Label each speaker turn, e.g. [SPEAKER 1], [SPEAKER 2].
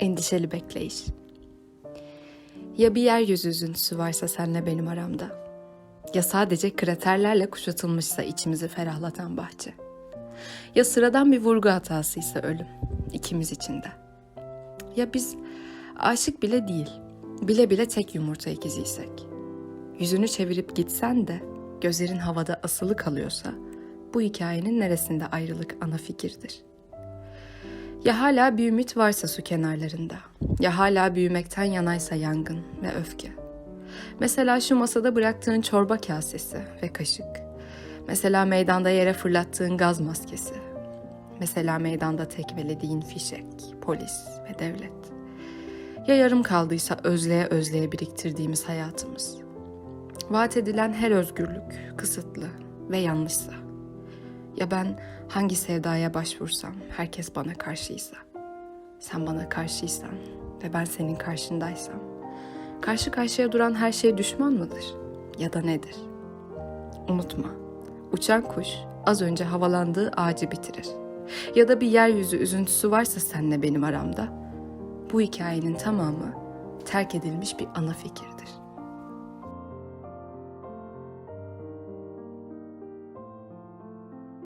[SPEAKER 1] Endişeli bekleyiş. Ya bir yeryüzü üzüntüsü varsa senle benim aramda. Ya sadece kraterlerle kuşatılmışsa içimizi ferahlatan bahçe. Ya sıradan bir vurgu hatasıysa ölüm ikimiz için de. Ya biz aşık bile değil, bile bile tek yumurta ikiziysek. Yüzünü çevirip gitsen de gözlerin havada asılı kalıyorsa bu hikayenin neresinde ayrılık ana fikirdir. Ya hala bir ümit varsa su kenarlarında, ya hala büyümekten yanaysa yangın ve öfke. Mesela şu masada bıraktığın çorba kasesi ve kaşık. Mesela meydanda yere fırlattığın gaz maskesi. Mesela meydanda tekvelediğin fişek, polis ve devlet. Ya yarım kaldıysa özleye özleye biriktirdiğimiz hayatımız. Vaat edilen her özgürlük kısıtlı ve yanlışsa. Ya ben hangi sevdaya başvursam herkes bana karşıysa. Sen bana karşıysan ve ben senin karşındaysam. Karşı karşıya duran her şey düşman mıdır? Ya da nedir? Unutma, uçan kuş az önce havalandığı ağacı bitirir. Ya da bir yeryüzü üzüntüsü varsa senle benim aramda. Bu hikayenin tamamı terk edilmiş bir ana fikirdir.